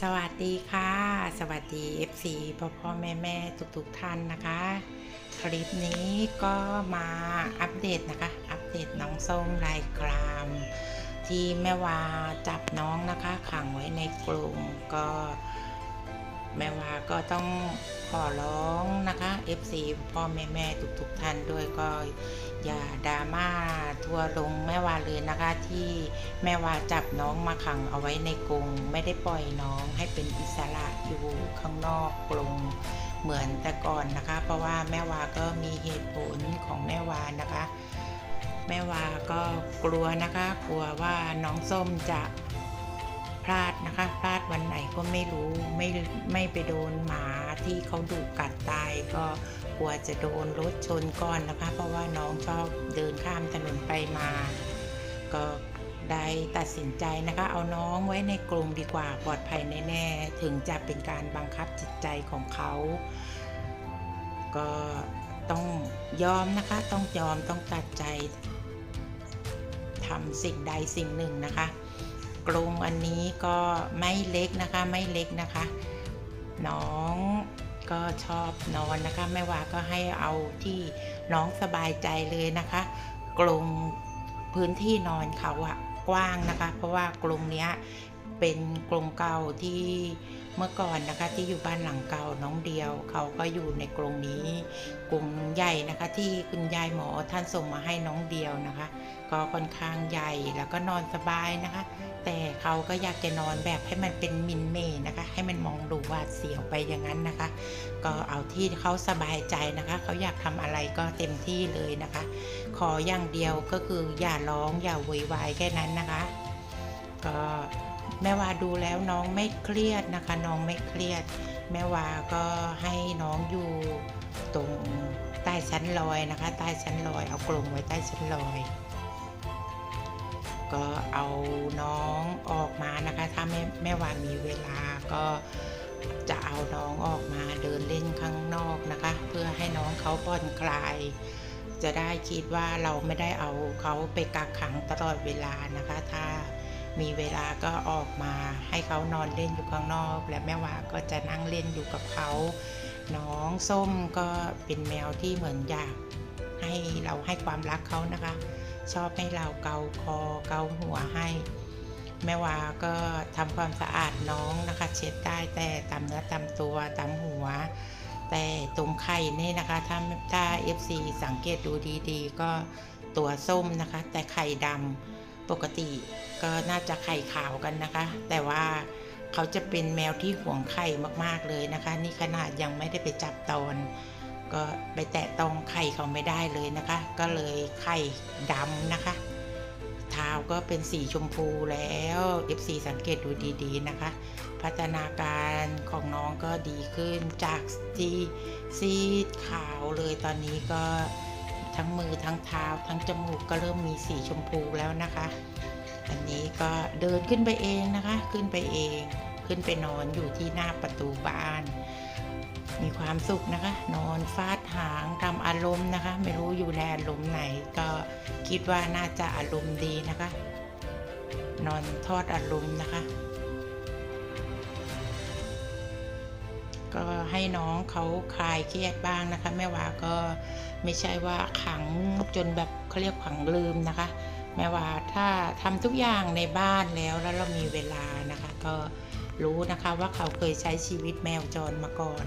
สวัสดีค่ะ สวัสดี FC พ่อพ่อแม่แม่ทุกทุกท่านนะคะ คลิปนี้ก็มาอัปเดตนะคะ อัปเดตน้องส้มลายกราม ที่แม่วาจับน้องนะคะ ขังไว้ในกลุ่มก็ แม่วาก็ต้องขอร้อง นะคะ FC พ่อแม่แม่ทุกๆท่านด้วยก็อย่าดราม่าทัวร์ลงแม่วาเลยนะคะที่แม่วาจับน้องมาขังเอาไว้ในกรงไม่ได้ปล่อยน้องให้เป็นอิสระอยู่ข้างนอกกรงเหมือนแต่ก่อนนะคะ เพราะว่าแม่วาก็มีเหตุผลของแม่วานะคะ แม่วาก็กลัวนะคะ กลัวว่าน้องส้มจะพลาดนะคะพลาด วันไหนก็ไม่รู้ไม่ไม่ไปโดนหมาที่เขาดุกัดตายก็กลัวจะโดนรถชนก่อนนะคะ เพราะว่าน้องชอบเดินข้ามถนนไปมา ก็ได้ตัดสินใจนะคะ เอาน้องไว้ในกรงดีกว่าปลอดภัยแน่ๆถึงจะเป็นการบังคับจิตใจของเขา ก็ต้องยอมนะคะ ต้องยอมต้องตัดใจทำสิ่งใดสิ่งหนึ่งนะคะ กรงอันนี้ก็ไม่เล็กนะคะไม่เล็กนะคะ น้องก็ชอบนอนนะคะแม่ว่าก็ให้เอาที่น้องสบายใจเลยนะคะ กรงพื้นที่นอนเขาอะกว้างนะคะ เพราะว่ากรงเนี้ยเป็นกรงเก่าที่ เมื่อก่อนนะคะที่อยู่บ้านหลังเก่าน้องเดียว เขาก็อยู่ในกรงนี้กรงใหญ่นะคะ ที่คุณยายหมอท่านส่งมาให้น้องเดียวนะคะ ก็ค่อนข้างใหญ่แล้วก็นอนสบายนะคะ แต่เขาก็อยากจะนอนแบบให้มันเป็นมินเมนะคะ ให้มันมองดูหวาดเสียวไปอย่างนั้นนะคะ ก็เอาที่เขาสบายใจนะคะ เขาอยากทำอะไรก็เต็มที่เลยนะคะ ขออย่างเดียวก็คืออย่าร้องอย่าโวยวายแค่นั้นนะคะ ก็ แม่วาดูแล้วน้องไม่เครียดนะคะ น้องไม่เครียด แม่วาก็ให้น้องอยู่ตรงใต้ชั้นลอยนะคะ ใต้ชั้นลอยเอากลงไว้ใต้ชั้นลอย ก็เอาน้องออกมานะคะ ถ้าแม่แม่วามีเวลาก็จะเอาน้องออกมาเดินเล่นข้างนอกนะคะ เพื่อให้น้องเขาผ่อนคลาย จะได้คิดว่าเราไม่ได้เอาเขาไปกักขังตลอดเวลานะคะ ถ้า มีเวลาก็ออกมาให้เขานอนเล่นอยู่ข้างนอก และแม่วาก็จะนั่งเล่นอยู่กับเขา น้องส้มก็เป็นแมวที่เหมือนอยากให้เราให้ความรักเขานะคะ ชอบให้เราเกาคอเกาหัวให้ แม่วาก็ทำความสะอาดน้องนะคะ เช็ดได้แต่ตามเนื้อตามตัวตามหัว แต่ตรงไข่นี่นะคะถ้าถ้า FC สังเกตดูดีๆ ก็ตัวส้มนะคะ แต่ไข่ดำ ปกติก็น่าจะไข่ขาวกันนะคะ แต่ว่าเขาจะเป็นแมวที่ห่วงไข่มากๆเลยนะคะ นี่ขนาดยังไม่ได้ไปจับตอน ก็ไปแตะตองไข่เขาไม่ได้เลยนะคะ ก็เลยไข่ดำนะคะเท้าก็เป็นสีชมพูแล้ว FC สังเกตดูดีๆนะคะ พัฒนาการของน้องก็ดีขึ้นจากที่ซีดขาวเลยตอนนี้ก็ ทั้งมือทั้งเท้า ทั้งจมูกก็เริ่มมีสีชมพูแล้วนะคะ อันนี้ก็เดินขึ้นไปเองนะคะ ขึ้นไปเอง ขึ้นไปนอนอยู่ที่หน้าประตูบ้าน มีความสุขนะคะ นอนฟาดหางทำอารมณ์นะคะ ไม่รู้อยู่ในอารมณ์ไหน ก็คิดว่าน่าจะอารมณ์ดีนะคะ นอนทอดอารมณ์นะคะก็ให้น้องเขาคลายเครียดบ้างนะคะแม่วาก็ ไม่ใช่ว่าขังจนแบบเขาเรียกขังลืมนะคะ แม่ว่าถ้าทำทุกอย่างในบ้านแล้วแล้วเรามีเวลานะคะ ก็รู้นะคะว่าเขาเคยใช้ชีวิตแมวจรมาก่อน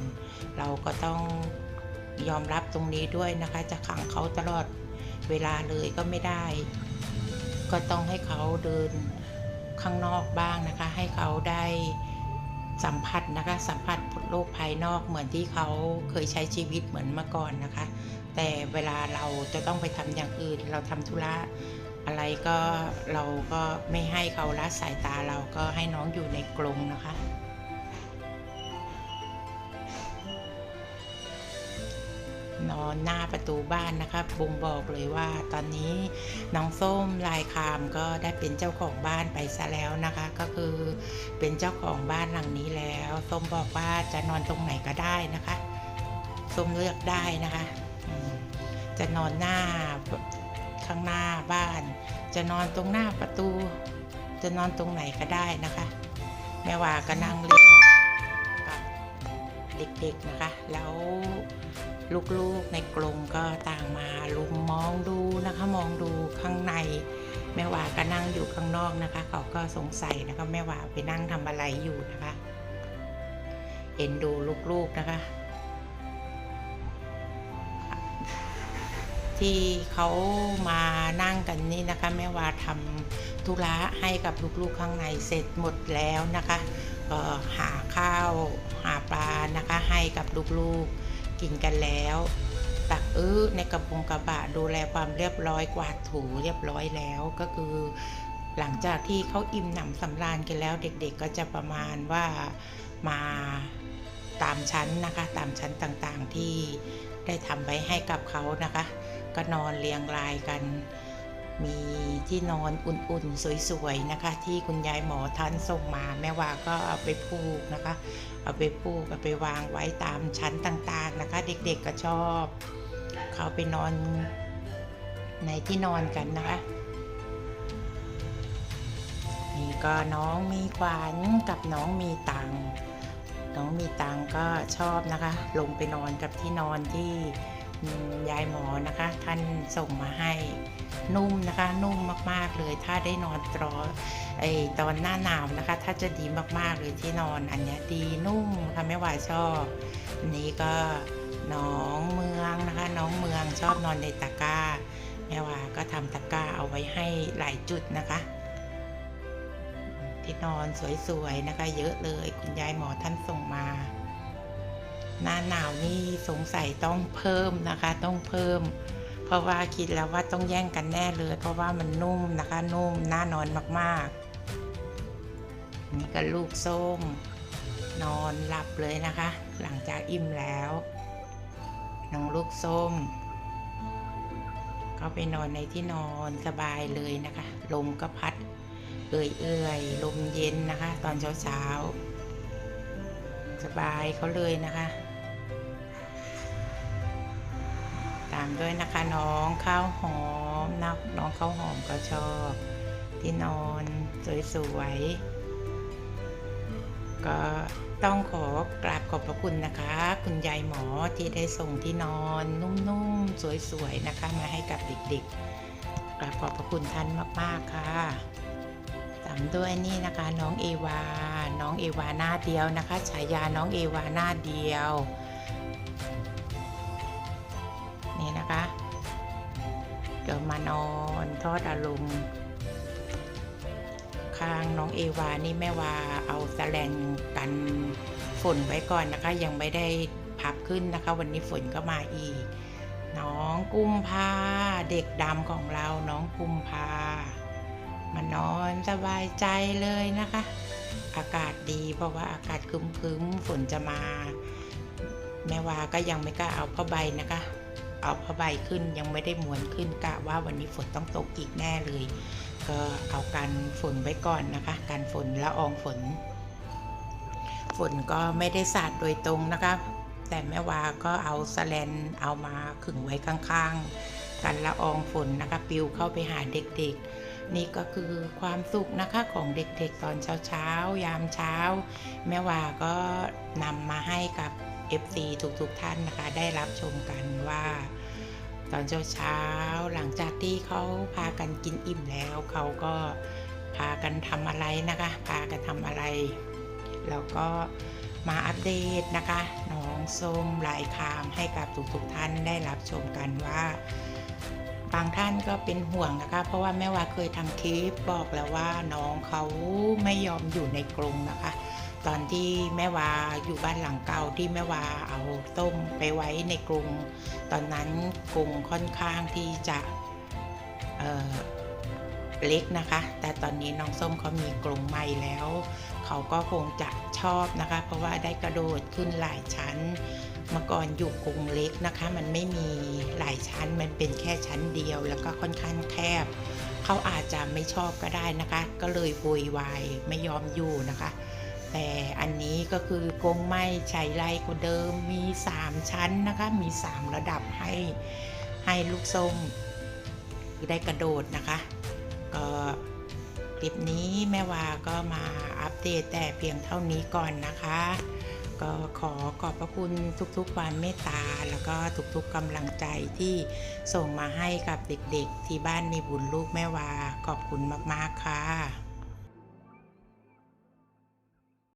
เราก็ต้องยอมรับตรงนี้ด้วยนะคะ จะขังเขาตลอดเวลาเลยก็ไม่ได้ ก็ต้องให้เขาเดินข้างนอกบ้างนะคะ ให้เขาได้สัมผัสนะคะ สัมผัสโลกภายนอกเหมือนที่เขาเคยใช้ชีวิตเหมือนเมื่อก่อนนะคะ แต่เวลาเราจะต้องไปทำอย่างอื่น เราทำธุระอะไรก็เราก็ไม่ให้เขาละสายตาเราก็ให้น้องอยู่ในกรงนะคะ นอนหน้าประตูบ้านนะคะบ่งบอกเลยว่าตอนนี้น้องส้มลายคามก็ได้เป็นเจ้าของบ้านไปซะแล้วนะคะ ก็คือเป็นเจ้าของบ้านหลังนี้แล้ว ส้มบอกว่าจะนอนตรงไหนก็ได้นะคะ ส้มเลือกได้นะคะ จะนอนหน้าข้างหน้าบ้าน จะนอนตรงหน้าประตู จะนอนตรงไหนก็ได้นะคะ แม่วาก็นั่งเล่นกับเด็กๆนะคะ แล้วลูกๆในกรงก็ต่างมาลุมมองดูนะคะ มองดูข้างใน แม่วาก็นั่งอยู่ข้างนอกนะคะ เขาก็สงสัยนะคะแม่วาไปนั่งทำอะไรอยู่นะคะ เอ็นดูลูกๆนะคะ ที่เขามานั่งกันนี่นะคะ แม่วาทำธุระให้กับลูกๆข้างในเสร็จหมดแล้วนะคะก็หาข้าวหาปลานะคะ ให้กับลูกๆกินกันแล้ว ตักอื้อในกระปงกระบะดูแลความเรียบร้อยกวาดถูเรียบร้อยแล้วก็คือหลังจากที่เขาอิ่มหนำสำราญกันแล้วเด็กๆก็จะประมาณว่ามา ตามชั้นนะคะ ตามชั้นต่างๆที่ได้ทำไว้ให้กับเขานะคะ ก็นอนเรียงรายกัน มีที่นอนอุ่นๆ สวยๆนะคะ ที่คุณยายหมอท่านส่งมา แม่ว่าก็เอาไปผูกนะคะ เอาไปผูกเอาไปวางไว้ตามชั้นต่างๆนะคะ เด็กๆก็ชอบ เขาไปนอนในที่นอนกันนะคะนี่ก็น้องมีขวัญกับน้องมีตังค์ น้องมีตังก็ชอบนะคะ ลงไปนอนกับที่นอนที่ยายหมอนะคะ ท่านส่งมาให้นุ่มนะคะ นุ่มมากๆเลย ถ้าได้นอนตรอไอตอนหน้าหนาวนะคะ ถ้าจะดีมากๆเลยที่นอนอันเนี้ยดีนุ่มค่ะแม่ว่าชอบอันนี้ก็น้องเมืองนะคะ น้องเมืองชอบนอนในตะกร้าแม่ว่าก็ทำตะกร้าเอาไว้ให้หลายจุดนะคะ ที่นอนสวยๆนะคะ เยอะเลยคุณยายหมอท่านส่งมา หน้าหนาวนี่สงสัยต้องเพิ่มนะคะ ต้องเพิ่ม เพราะว่าคิดแล้วว่าต้องแย่งกันแน่เลย เพราะว่ามันนุ่มนะคะ นุ่มน่านอนมากๆ นี่ก็ลูกส้มนอนหลับเลยนะคะ หลังจากอิ่มแล้วน้องลูกส้ม ก็ไปนอนในที่นอนสบายเลยนะคะ ลมก็พัด เอื่อยๆ ลมเย็นนะคะ ตอนเช้าๆ สบายเขาเลยนะคะ ตามด้วยนะคะน้องข้าวหอมนะน้องข้าวหอมก็ชอบ ที่นอนสวยๆ ก็ต้องขอกราบขอบพระคุณนะคะ คุณยายหมอที่ได้ส่งที่นอนนุ่มๆ สวยๆ นะคะ มาให้กับเด็กๆกราบขอบพระคุณท่านมากๆค่ะามด้วยนี่นะคะ น้องเอวา น้องเอวาหน้าเดียวนะคะฉายาน้องเอวาหน้าเดียว นี่นะคะเดี๋ยวมานอนทอดอารมณ์ข้างน้องเอวานี่แม่วาเอาแสแลนกันฝนไว้ก่อนนะคะ ยังไม่ได้พับขึ้นนะคะ วันนี้ฝนก็มาอีก น้องกุมภาเด็กดำของเราน้องกุมภา มานอนสบายใจเลยนะคะ อากาศดีเพราะว่าอากาศครึ้มๆฝนจะมา แม่วาก็ยังไม่กล้าเอาผ้าใบนะคะ เอาผ้าใบขึ้นยังไม่ได้ม้วนขึ้นกะว่าวันนี้ฝนต้องตกอีกแน่เลย ก็เอากันฝนไว้ก่อนนะคะ การฝนละอองฝน ฝนก็ไม่ได้สาดโดยตรงนะคะ แต่แม่วาก็เอาสแลนเอามาขึงไว้ข้างๆ กันละอองฝนนะคะ ปิวเข้าไปหาเด็กๆ นี่ก็คือความสุขนะคะของเด็กๆตอนเช้าๆ ยามเช้า แม่วาก็นำมาให้กับ FC ทุกๆท่านนะคะ ได้รับชมกันว่า ตอนเช้าๆ หลังจากที่เขาพากันกินอิ่มแล้ว เขาก็พากันทำอะไรนะคะ พากันทำอะไร แล้วก็มาอัปเดตนะคะ น้องส้มลายคามให้กับทุกๆท่านได้รับชมกันว่า บางท่านก็เป็นห่วงนะคะ เพราะว่าแม่วาเคยทำคลิปบอกแล้วว่าน้องเขาไม่ยอมอยู่ในกรงนะคะ ตอนที่แม่วาอยู่บ้านหลังเก่าที่แม่วาเอาต้มไปไว้ในกรงตอนนั้นกรงค่อนข้างที่จะเเล็กนะคะ แต่ตอนนี้น้องส้มเขามีกรงใหม่แล้ว เขาก็คงจะชอบนะคะ เพราะว่าได้กระโดดขึ้นหลายชั้น เมื่อก่อนอยู่กรงเล็กนะคะ มันไม่มีหลายชั้นมันเป็นแค่ชั้นเดียว แล้วก็ค่อนข้างแคบ เขาอาจจะไม่ชอบก็ได้นะคะ ก็เลยโวยวายไม่ยอมอยู่นะคะ แต่อันนี้ก็คือกรงไม้ใช้ไรกว่าเดิมมี 3 ชั้นนะคะ มี 3 ระดับให้ให้ลูกส้มได้กระโดดนะคะ ก็คลิปนี้แม่วาก็มาอัปเดตแต่เพียงเท่านี้ก่อนนะคะ ก็ขอขอบพระคุณทุกๆความเมตตา แล้วก็ทุกๆกำลังใจที่ส่งมาให้กับเด็กๆ ที่บ้านมีบุญลูกแม่วา ขอบคุณมากๆค่ะ